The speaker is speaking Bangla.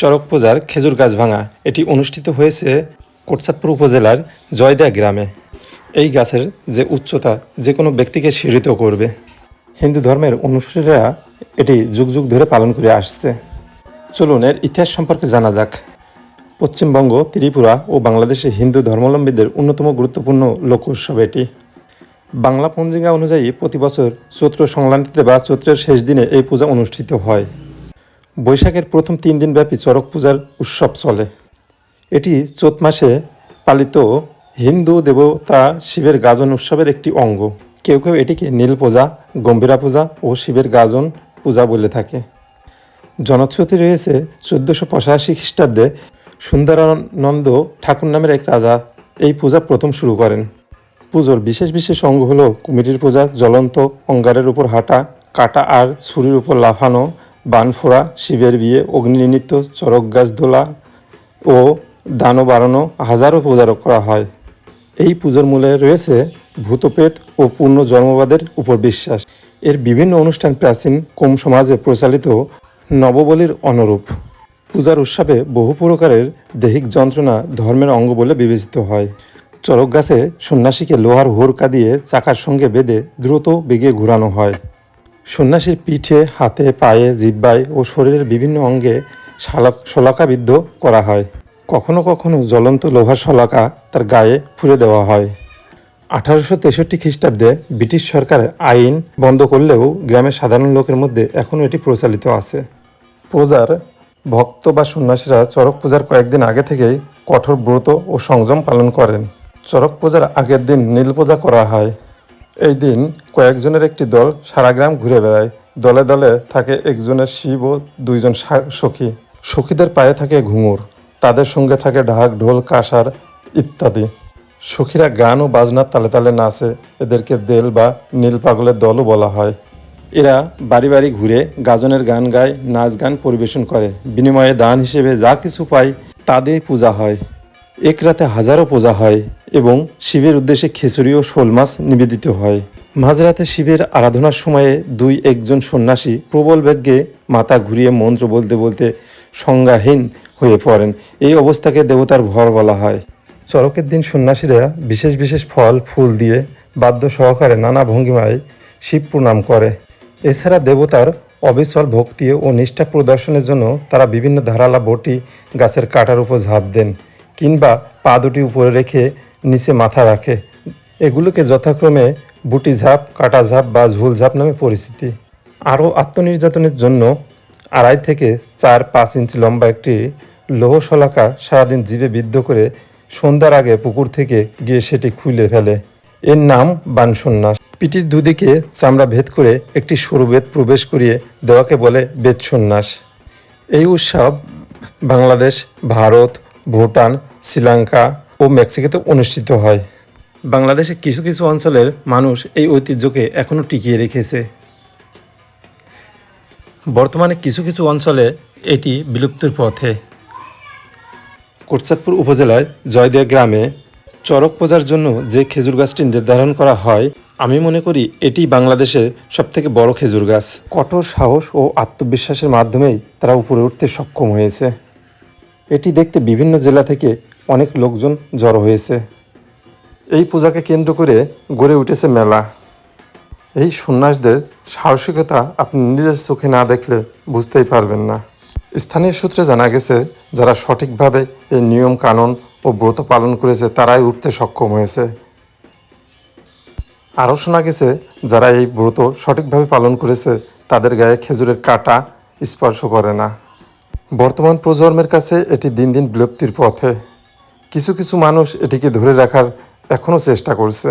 চরক পূজার খেজুর গাছ ভাঙা। এটি অনুষ্ঠিত হয়েছে কোটসাদপুর উপজেলার জয়দা গ্রামে। এই গাছের যে উচ্চতা, যে কোনো ব্যক্তিকে শিহরিত করবে। হিন্দু ধর্মের অনুসারীরা এটি যুগ যুগ ধরে পালন করে আসছে। চলুন, এর ইতিহাস সম্পর্কে জানা যাক। পশ্চিমবঙ্গ, ত্রিপুরা ও বাংলাদেশের হিন্দু ধর্মাবলম্বীদের অন্যতম গুরুত্বপূর্ণ লোক উৎসব এটি। বাংলা পঞ্জিকা অনুযায়ী প্রতি বছর চৈত্র সংক্রান্তিতে বা চৈত্রের শেষ দিনে এই পূজা অনুষ্ঠিত হয়। বৈশাখের প্রথম তিন দিন ব্যাপী চড়ক পূজার উৎসব চলে। এটি চৈত মাসে পালিত হিন্দু দেবতা শিবের গাজন উৎসবের একটি অঙ্গ। কেউ কেউ এটিকে নীল পূজা, গম্ভীরা পূজা ও শিবের গাজন পূজা বলে থাকে। জনশ্রুতি রয়েছে চোদ্দোশো পঁচাশি খ্রিস্টাব্দে সুন্দরানন্দ ঠাকুর নামের এক রাজা এই পূজা প্রথম শুরু করেন। পুজোর বিশেষ বিশেষ অঙ্গ হলো কুমিরের পূজা, জ্বলন্ত অঙ্গারের উপর হাঁটা, কাটা আর ছুরির উপর লাফানো বান ফোড়া শিবের বিয়ে অগ্নিনিত্য চরক গাছ দোলা ও দানও বাড়ানো হাজারো পূজারও করা হয়। এই পুজোর মূলে রয়েছে ভূতপেত ও পূর্ণ জন্মবাদের উপর বিশ্বাস। এর বিভিন্ন অনুষ্ঠান প্রাচীন কোম সমাজে প্রচালিত নববলির অনুরূপ। পূজার উৎসবে বহু প্রকারের দেহিক যন্ত্রণা ধর্মের অঙ্গ বলে বিবেচিত হয়। চরক গাছে সন্ন্যাসীকে লোহার হোরকা দিয়ে চাকার সঙ্গে বেঁধে দ্রুত বেগে ঘোরানো হয়। সন্ন্যাসীর পিঠে, হাতে, পায়ে, জিব্বায় ও শরীরের বিভিন্ন অঙ্গে শালক শলাকাবিদ্ধ করা হয়। কখনো কখনো জ্বলন্ত লোহার শলাকা তার গায়ে ফুলে দেওয়া হয়। আঠারোশো তেষট্টি খ্রিস্টাব্দে ব্রিটিশ সরকার আইন বন্ধ করলেও গ্রামের সাধারণ লোকের মধ্যে এখনও এটি প্রচলিত আছে। পূজার ভক্ত বা সন্ন্যাসীরা চড়ক পূজার কয়েকদিন আগে থেকেই কঠোর ব্রত ও সংযম পালন করেন। চড়ক পূজার আগের দিন নীল পূজা করা হয়। এই দিন কয়েকজনের একটি দল সারা গ্রাম ঘুরে বেড়ায়। দলে দলে থাকে একজনের শিব ও দুইজন সখী। সখীদের পায়ে থাকে ঘুঙুর। তাদের সঙ্গে থাকে ঢাক ঢোল, কাঁসার ইত্যাদি। সখীরা গান ও বাজনার তালে তালে নাচে। এদেরকে দেল বা নীল পাগলের দলও বলা হয়। এরা বাড়ি বাড়ি ঘুরে গাজনের গান গায়, নাচ গান পরিবেশন করে। বিনিময়ে দান হিসেবে যা কিছু পায় তা পূজা হয়। এক রাতে হাজারো পূজা হয় এবং শিবের উদ্দেশ্যে খিচুড়ি ও শোল মাছ নিবেদিত হয়। মাঝরাতে শিবের আরাধনার সময়ে দুই একজন সন্ন্যাসী প্রবল বেগে মাথা ঘুরিয়ে মন্ত্র বলতে বলতে সংজ্ঞাহীন হয়ে পড়েন। এই অবস্থাকে দেবতার ভর বলা হয়। চরকের দিন সন্ন্যাসীরা বিশেষ বিশেষ ফল, ফুল দিয়ে বাদ্য সহকারে নানা ভঙ্গিমায় শিব প্রণাম করে। এছাড়া দেবতার অবিচল ভক্তি ও নিষ্ঠা প্রদর্শনের জন্য তারা বিভিন্ন ধারালা বটি গাছের কাটার উপর ঝাঁপ দেন। কিংবা পা দুটি উপরে রেখে নিচে মাথা রাখে। এগুলোকে যথাক্রমে বুটি ঝাঁপ, কাটা ঝাঁপ বা ঝুল ঝাঁপ নামে পরিচিতি। আরও আত্মনির্যাতনের জন্য আড়াই থেকে চার পাঁচ ইঞ্চি লম্বা একটি লৌহ শলাকা সারাদিন জীবে বিদ্ধ করে সন্ধ্যার আগে পুকুর থেকে গিয়ে সেটি খুলে ফেলে। এর নাম বানসন্ন্যাস। পিঠির দুদিকে চামড়া ভেদ করে একটি সরু বেদ প্রবেশ করিয়ে দেওয়াকে বলে বেদ সন্ন্যাস এই উৎসব বাংলাদেশ, ভারত, ভুটান শ্রীলঙ্কা ও মেক্সিকোতে অনুষ্ঠিত হয়। বাংলাদেশের কিছু কিছু অঞ্চলের মানুষ এই ঐতিহ্যকে এখনও টিকিয়ে রেখেছে। বর্তমানে কিছু কিছু অঞ্চলে এটি বিলুপ্তির পথে। কোটচাঁদপুর উপজেলায় জয়দিয়া গ্রামে চড়ক পূজার জন্য যে খেজুর গাছটি নির্ধারণ করা হয় আমি মনে করি এটি বাংলাদেশের সবথেকে বড় খেজুর গাছ। কঠোর সাহস ও আত্মবিশ্বাসের মাধ্যমেই তারা উপরে উঠতে সক্ষম হয়েছে। এটি দেখতে বিভিন্ন জেলা থেকে অনেক লোকজন জড়ো হয়েছে। এই পূজাকে কেন্দ্র করে গড়ে উঠেছে মেলা। এই সন্ন্যাসদের সাহসিকতা আপনি নিজের চোখে না দেখলে বুঝতেই পারবেন না। স্থানীয় সূত্রে জানা গেছে, যারা সঠিকভাবে এই নিয়ম কানুন ও ব্রত পালন করেছে, তারাই উঠতে সক্ষম হয়েছে। আরও শোনা গেছে, যারা এই ব্রত সঠিকভাবে পালন করেছে, তাদের গায়ে খেজুরের কাটা স্পর্শ করে না। বর্তমান প্রজন্মের কাছে এটি দিন দিন বিলুপ্তির পথে। কিছু কিছু মানুষ এটিকে ধরে রাখার এখনও চেষ্টা করছে।